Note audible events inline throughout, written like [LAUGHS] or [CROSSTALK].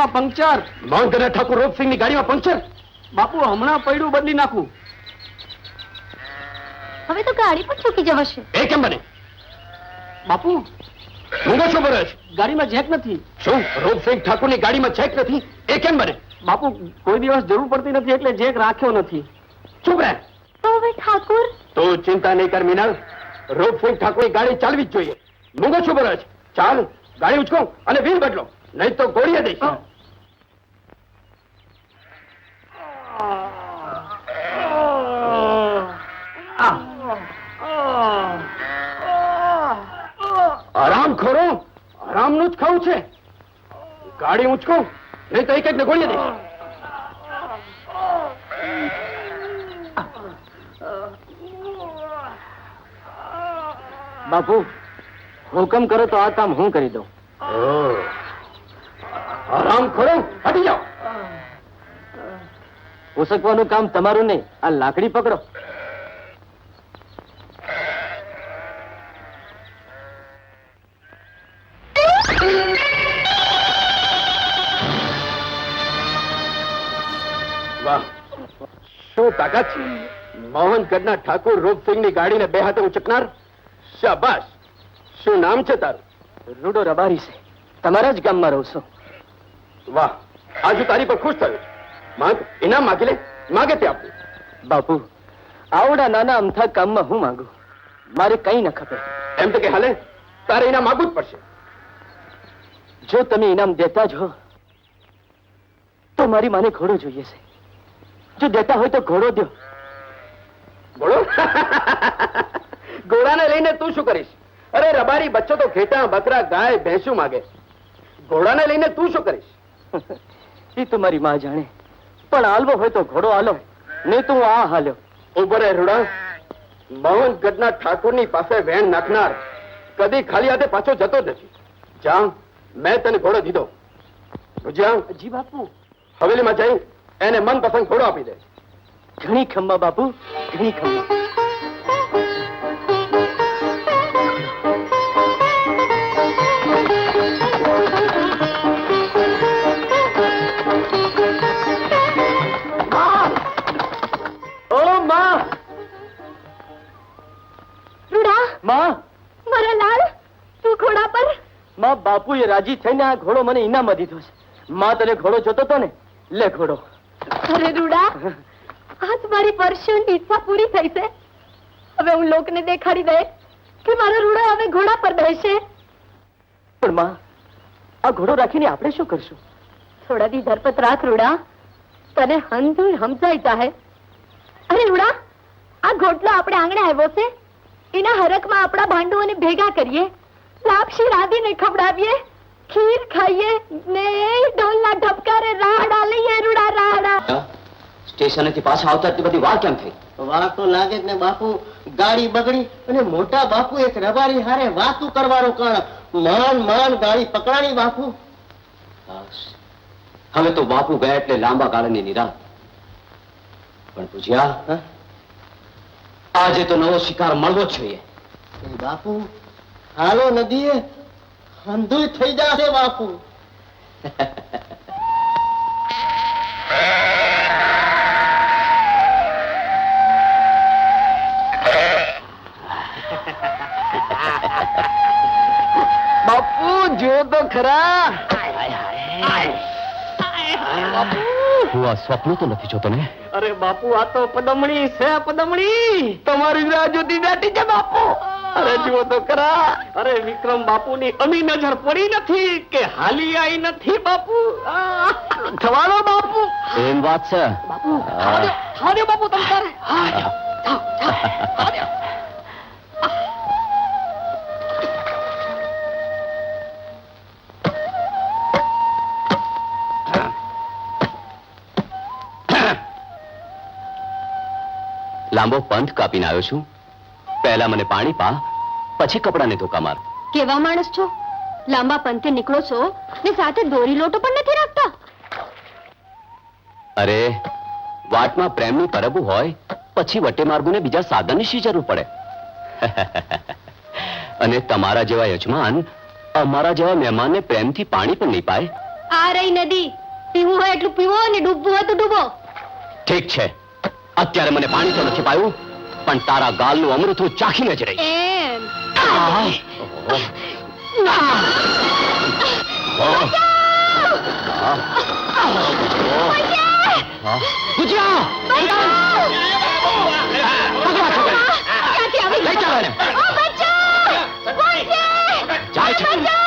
ગાડીમાં પંક્ચર. મોહનગઢ ઠાકોર રૂપસિંહની ગાડીમાં પંક્ચર? બાપુ હમણાં પૈડું બદલી નાખું. હવે તો ગાડી પણ ચૂકી જવાશે એ કેમ બને? બાપુ મૂંગો શું છે? ગાડીમાં જેક નથી. શું? રૂપસિંહ ઠાકોરની ગાડીમાં જેક નથી? એ કેમ બને? બાપુ કોઈ દિવસ જરૂર પડતી નથી એટલે જેક રાખ્યો નથી. ચૂપ રહે. તો હવે ઠાકુર? તો ચિંતા નહીં કર મીના રૂપસિંહ ઠાકોરની ગાડી ચાલવી જ જોઈએ. મૂંગો શું છે? ચાલ ગાડી ઉચકો અને વ્હીલ બદલો. નહીં તો ગોળીએ દઈશ આરામ ખરો આરામનું જ ખાવું છે ગાડી ઉચકો નહીં તો એક એકને ગોળીએ દે બાપુ હુકમ કરો તો આ કામ હું કરી દઉં. આરામ ખરો હટી જાઓ. ઉસકવાનું કામ તમારું નહીં આ લાકડી પકડો. મોહનગઢના ઠાકોર રૂપસિંહની ગાડીને બે હાથે ઉચકનાર? શાબાશ! શું નામ છે તારું? રૂડો રબારી છે તમારા જ ગામમાં રહું છું. વાહ આજુ તારી પર ખુશ થયો માંગ ઇનામ માગી લે માગે તે આપું. બાપુ આવડા નાના અમથા કામમાં હું માંગુ? મારે કઈ ન ખપે એમ તો કે હાલે તારે ઇનામ માગવું જ પડશે. જો તમે ઇનામ દેતા જ હો તો મારી માને ઘોડો જોઈએ છે જો દેતા હોય તો ઘોડો દો બોલો. ઘોડાને લઈને તું શું કરીશ? અરે રબારી બચ્ચો તો ઘેટા બકરા ગાય ભેંસું માગે ઘોડાને લઈને તું શું કરીશ? એ તો મારી માં જાણે. પણ હાલવો હોય તો ઘોડો હાલો. નહીં તો આ હાલ્યો. ઊભો રહે રૂડા. મોહનગઢના ઠાકોરની પાસે વેણ નાખનાર કદી ખાલી હાથે પાછો જતો જ નથી. જા મેં તને ઘોડો દીધો. જી બાપુ હવેલીમાં જઈ એને મનપસંદ ઘોડો આપી દે. ઘણી ખમ્મા બાપુ ઘણી ખમ્મા. ઓ માં! રૂડા! માં! મારા લાલ તું ઘોડા પર. માં બાપુએ રાજી થઈને આ ઘોડો મને ઇનામ દીધો છે. માં તને ઘોડો જોતો હતો ને? લે ઘોડો. અરે રૂડા! આજ મારી વર્ષોની ઈચ્છા પૂરી થઈ છે. હવે હું લોકને દેખાડી દે કે મારો રૂડો હવે ઘોડા પર બેસે. પણ માં આ ઘોડો રાખીને આપણે શું કરશું? થોડા દી ધરપત રાખ રૂડા. તને હંધુય હમજાઈ જાહે. અરે રૂડા આ ઘોટલો આપણે આંગણે આવ્યો છે. એના હરકમાં આપણા ભાંડુઓને ભેગા કરીએ. લાપશી રાધીને ખવડાવીએ. ખીર ખાઈએ ને ઢોલના ઢબકારે રાડા લઈએ રૂડા રાહડા સ્ટેશનેથી પાછા આવતા એટલી બધી વાર કેમ થઈ? વાર તો લાગે જ ને બાપુ. ગાડી બગડી અને મોટા બાપુ એક રબારી હારે વાતું કરવાનું કારણ માન માન ગાડી પકડાણી બાપુ. હવે તો બાપુ ગયા એટલે લાંબા ગાળાની નિરાશ પણ પૂછ્યા હા? આજે તો નવો શિકાર મળવો જ જોઈએ. બાપુ હાલો નદીએ. અંધુય થઈ જશે બાપુ. [LAUGHS] ખરા હું આ સ્વપ્ન તો નથી જોતો ને. અરે બાપુ આ તો પદમણી છે પદમણી! તમારી રાહ જોતી બેઠી છે બાપુ! અરે જુઓ તો ખરા અરે વિક્રમ બાપુ ની અમી નજર પડી નથી કે હાલી આઈ નથી બાપુ! થવાનો બાપુ! એમ વાત છે? બાપુ હા. બાપુ તમે તારે! હા લાંબો પંથ કાપીને આવ્યો છું. પહેલા મને પાણી પા પછી કપડાને ધોકા માર. કેવા માણસ છો? લાંબા પંથે નીકળો છો ને સાથે દોરી લોટો પણ નથી રાખતા? અરે વાટમાં પ્રેમનું પરબું હોય પછી વટે માર્ગુને બીજા સાધનની શી જરૂર પડે? [LAUGHS] અને તમારા જેવા યજમાન અમારા જેવા મહેમાનને પ્રેમથી પાણી પણ નહીં પાય? આ રહી નદી. પીવું હોય એટલું પીવો અને ડૂબવું હોય તો ડૂબો. ઠીક છે. અત્યારે મને પાણી તો નથી પાયું પણ તારા ગાલનું અમૃત હું ચાખીને જ રહી. એમ. જાય છે.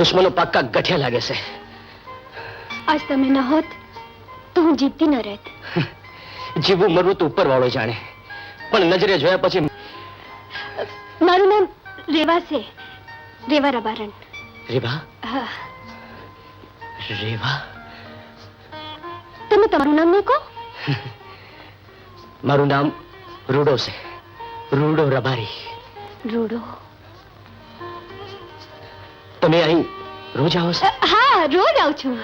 દુશ્મનો પાક્કા ગઠિયા લાગે છે. આજ તમે ન હોત તો હું જીતતી ન રહેત. જીવવું મરવું તો ઉપર વાળો જાણે. પણ નજરે જોયા પછી મારું નામ રેવા છે. રેવા રબારણ. રેવા? હા. રેવા? તમે તમારું નામ નહીં કહો? મારું નામ રૂડો છે. રૂડો રબારી. રૂડો. તમે અહીં રોજ આવો છો? હા રોજ આવું છું.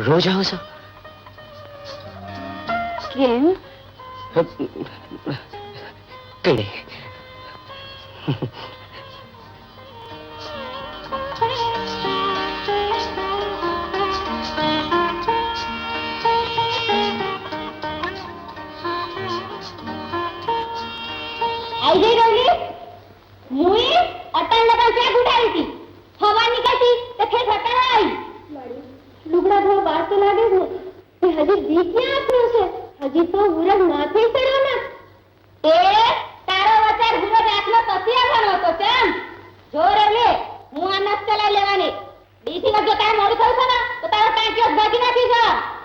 રોજ આવો છો? કેમ? કઈ નહીં આઈ ગઈ રવલી મુઈ અટલ લગન ક્યાં ગુડાવી હતી હવા નીકળતી તો ખેત અટલ આવી લુગડા ધોવા વાર તો લાગે છે તે હજી દી ક્યાં આપ્યો છે હજી તો ઉરગ માથે ચડ્યો ને એ તારો વચાર ગુરજ આટલો પછી આવવાનો હતો કેમ જો રવલી હું આ નસ ચલાવી લેવાની બીજી વખત જો તારે મોડું થયું છે ને તો ટાંકીઓ ભાગી નાખી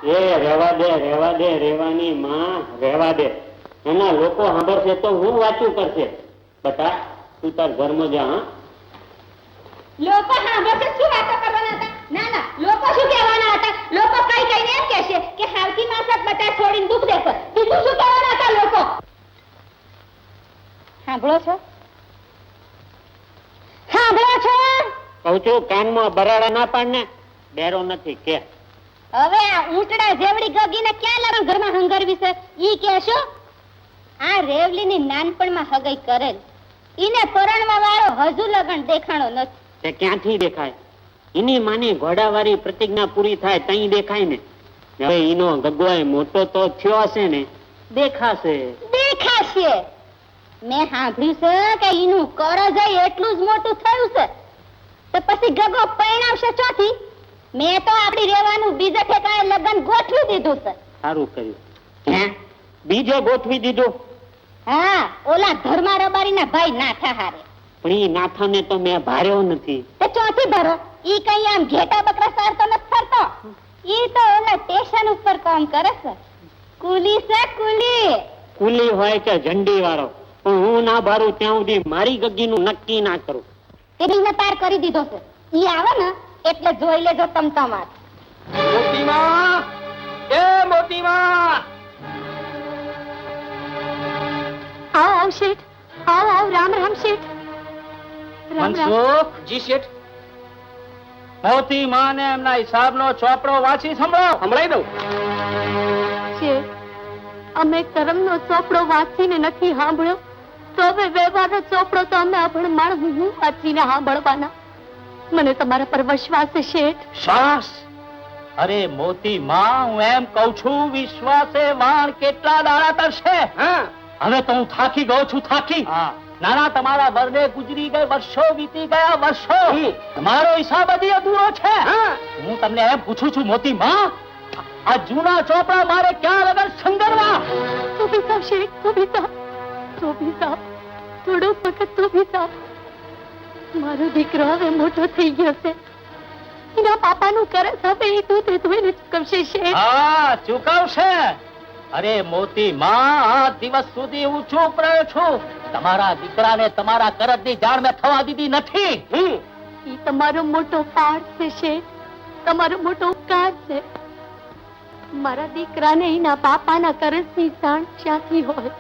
એ રેવા દે રેવા દે રેવાની માં રેવા દે. એના લોકો સાંભળશે તો હું વાંચું કરશે. બટા તું તાર ઘરમાં જા હા? લોકો સાંભળશે શું વાતો કરવાના હતા? ના ના લોકો શું કહેવાના હતા? લોકો કઈ કઈને એમ કહેશે કે હાવકી માસક બટા છોડીને દુઃખ દેશે બીજું શું કહેવાના હતા લોકો? સાંભળો છો? સાંભળો છો? કહું છું કાનમાં બરાડા ના પાડ ને બેરો નથી કે. હવે ઊંટડા જેવડી ગગીને ક્યાં લાવવા ઘરમાં હંગરવી છે? ઈ કહેશો? આ રેવલીની નાનપણમાં હગઈ કરેલ. ઈને પરણવા વાળો હજુ લગન દેખાણો નથી. તે ક્યાંથી દેખાય? એની માની ઘોડાવારી પ્રતિજ્ઞા પૂરી થાય તઈ દેખાય ને. હવે ઈનો ગગવાય મોટો તો થયો હશે ને. દેખાશે. દેખાશે. મેં સાંભળ્યું છે કે એનું કરજ એટલું જ મોટું થયું છે. તો પછી ગગો પરિણામશે ચોથી? મેં તો આપડી રહેવાનું બીજે ઠેકાણે લગ્ન ગોઠવી દીધું છે. સારું કર્યું. બીજે ગોઠવી દીધું? હા ઓલા ધર્મા રબારીના ભાઈ નાથા હારે. પણ ઈ નાથાને તો મેં ભાર્યો નથી. તો ચોથી ભરો ઈ કઈ આમ ઘેટા બકરા સારતો નથી ફરતો ઈ તો ઓલા સ્ટેશન ઉપર કામ કરે છે. કુલી છે કુલી. કુલી હોય કે ઝંડી વાળો પણ હું ના ભરું ત્યાં સુધી મારી ગગીનું નક્કી ના કરું. એને પાર કરી દીધો છે. ઈ આવે ને એટલે જોઈ લેજો તમ તમાર મોતીમાં! એ મોતીમાં! આવ આવ શેઠ આવ આવ રામ રામ શેઠ. રામ જી શેઠ. મોતી માને એમના હિસાબનો ચોપડો વાંચી સંભળાવ. સંભળાઈ દઉં. શેઠ અમે કરમનો ચોપડો વાંચીને નથી સાંભળ્યો. તો હવે વ્યવહારનો ચોપડો તો અમે અભણ હું વાંચીને સાંભળવાના. મને તમારા પર વિશ્વાસ છે શેઠ. શ્વાસ અરે મોતી માં હું એમ કઉ છું વિશ્વાસે વાણ કેટલા દાડા તરશે? હવે તો હું થાકી ગયો છું થાકી. નાના તમારા વરને ગુજરી ગઈ વર્ષો વીતી ગયા વર્ષો. તમારો હિસાબ હજી અધૂરો છે. હું. તમને એમ પૂછું છું મોતી માં આ જૂના ચોપડા મારે ક્યાં લગન સંગરવા? તો ભી સાહેબ તો ભી સાહેબ તો ભી સાહેબ થોડો વખત તો ભી સાહેબ મારો દીકરો હવે મોટો થઈ ગયો છે. એના પાપાનું કરે હવે એ દૂધ ધોઈને ચૂકવશે શેઠ હા ચૂકવશે. અરે મોતી માં આ દિવસ સુધી હું ચૂપ રહ્યો છું. તમારા દીકરાને તમારા કરજની જાણ મેં થવા દીધી નથી. એ તમારો મોટો પાઠ છે શેઠ તમારો મોટો ઉપકાર છે. મારા દીકરાને એના બાપાના કરજની જાણ ક્યાંથી હોય?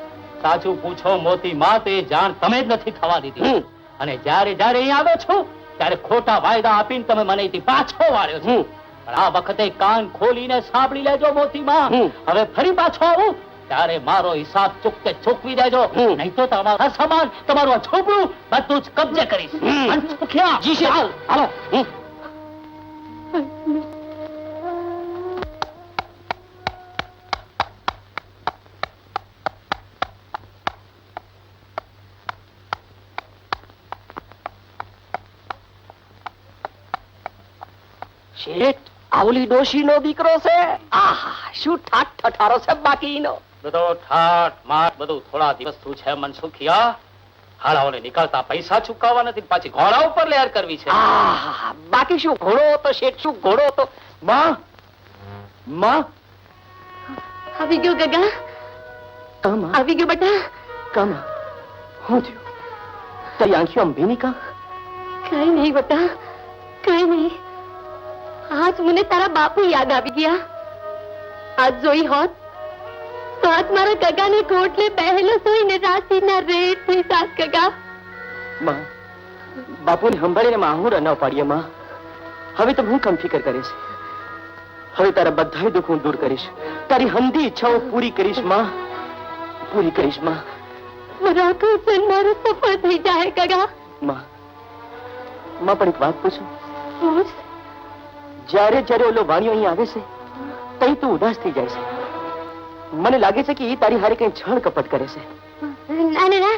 સાચું પૂછો મોતી માં તે જાણ તમે જ નથી થવા દીધી. અને જ્યારે જ્યારે અહીં આવ્યો છું ત્યારે ખોટા વાયદા આપીને તમે મને અહીંથી પાછો વાળ્યો છું. આ વખતે કાન ખોલીને સાંભળી લેજો મોતીમાં. હવે ફરી પાછો આવું ત્યારે મારો હિસાબ ચૂકતે ચૂકવી દેજો. નહીં તો તમારા સામાન તમારું આ છોકરું બધું જ કબજે કરીશ. હાલ, શેઠ ડોશીનો દીકરો છે? આહા શું ઠાઠ ઠઠારો છે બાકીનો? બધો ઠાઠ માઠ બધું થોડા દિવસ દિવસનું છે મનસુખિયા હાલાઓને નીકળતા પૈસા ચૂકવવા નથી પાછી ઘોડા ઉપર લેર કરવી છે. બાકી શું ઘોડો હતો શેઠ શું ઘોડો હતો માં માં. આવી ગયો ગગા. કમ. આવી ગયો બેટા. કમ. હું થયું? તારી આંખીઓ આમ ભીની કા? કઈ નહીં બેટા કઈ નહીં. આજ મને તારા બાપુ યાદ આવી ગયા. આજ જોઈ હોત તો આજ મારા ગગાને કોટલે પહેલો સોઈને રાશિના રેટ થઈ સાસ કગા માં બાપુને સંભાળીને માં હું ન પાડીએ માં. હવે તો હું કમ ફિકર કરીશ. હવે તારા બધા દુઃખ હું દૂર કરીશ. તારી હંધી ઈચ્છાઓ પૂરી કરીશમાં. પૂરી કરીશમાં. મારો આખો મારો સફળ થઈ જાય કગા માં માં પણ એક વાત પૂછું? પૂછ. જ્યારે જ્યારે ઓલો વાણિયો અહીં આવે છે તઈ તું ઉદાસ થઈ જાય છે. મને લાગે છે કે એ તારી હારે કઈ છળ કપટ કરે છે. ના ના ના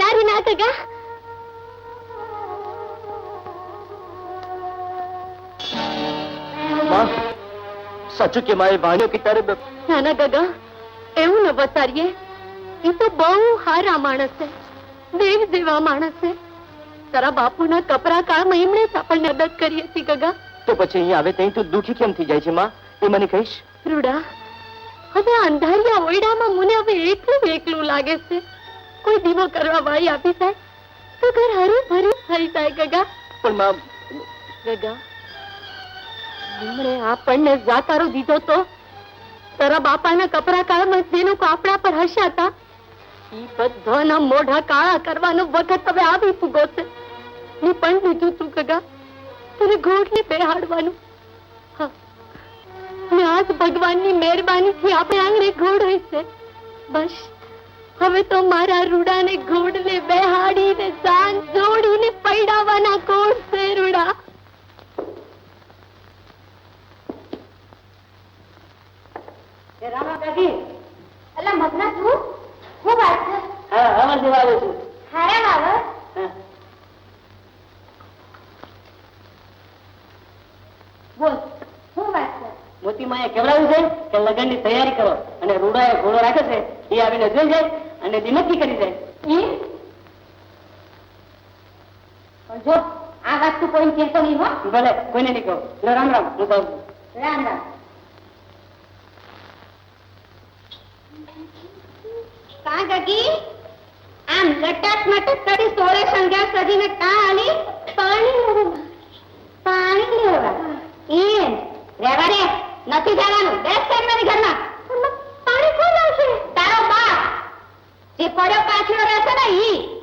ના ના માં સાચું કે મારે વાણિયો કે તારે નાના ગગા એવું ન બતારીએ એ તો બહુ હારા માણસ છે. દેવ જેવા માણસ છે. તારા બાપુના કપરા કાળમાં એમણે આપણને મદદ કરી હતી ગગા. તો પછી અહીંયા આવે ત્યાં તું દુઃખી કેમ થઈ જાય છે માં? એ મને કહીશ. રૂડા હવે અંધારિયા ઓયડામાં મને હવે એકલું એકલું લાગે છે. કોઈ દીવો કરવા વાળી આપી જાય તો ઘર હરું ભરું થઈ જાય ગગા. પણ માં ગગા એમણે આપણને જાતારો દીધો તો? તારા બાપાના કપરા કાળમાં જે લોકો આપણા પર હસ્યા હતા ઈ બધાના મોઢા કાળા કરવાનો વખત હવે આવી ફૂગો છે. મેં પણ લીધું તું ગગા. તને ઘોડને બેહાડવાનું. હા. ને આજ ભગવાનની મહેરબાનીથી આપણે આંગણે ઘોડ હોય છે. બસ. હવે તો મારા રૂડાને ઘોડને બેહાડીને જાન જોડીને પૈડાવાના કોણ છે રૂડા? અલા મગના તું? શું વાત છે હા હવે દેવાડું છું. હારા બાબા. બોલ વાત છે? મોતી માએ કેવડાવ્યું છે કે લગ્નની તૈયારી કરો અને રૂડા એ ઘોડો રાખે છે એ આવીને જોઈ જાય અને દી કરી જાય જો આ વાત તું કોઈ કહેતો નહીં હો. ભલે કોઈને નહીં કહો. રામ રામ હું કહું રામ રામ. કા આમ સોળે સંઘ્યા સજીને કા આલી પાણી પાણી લેવા. એમ રેવા રે નથી જવાનું. બેસ મારી ઘરમાં. પાણી કોણ આવશે? તારો બાપ જે પડ્યો પાછળ રહેશે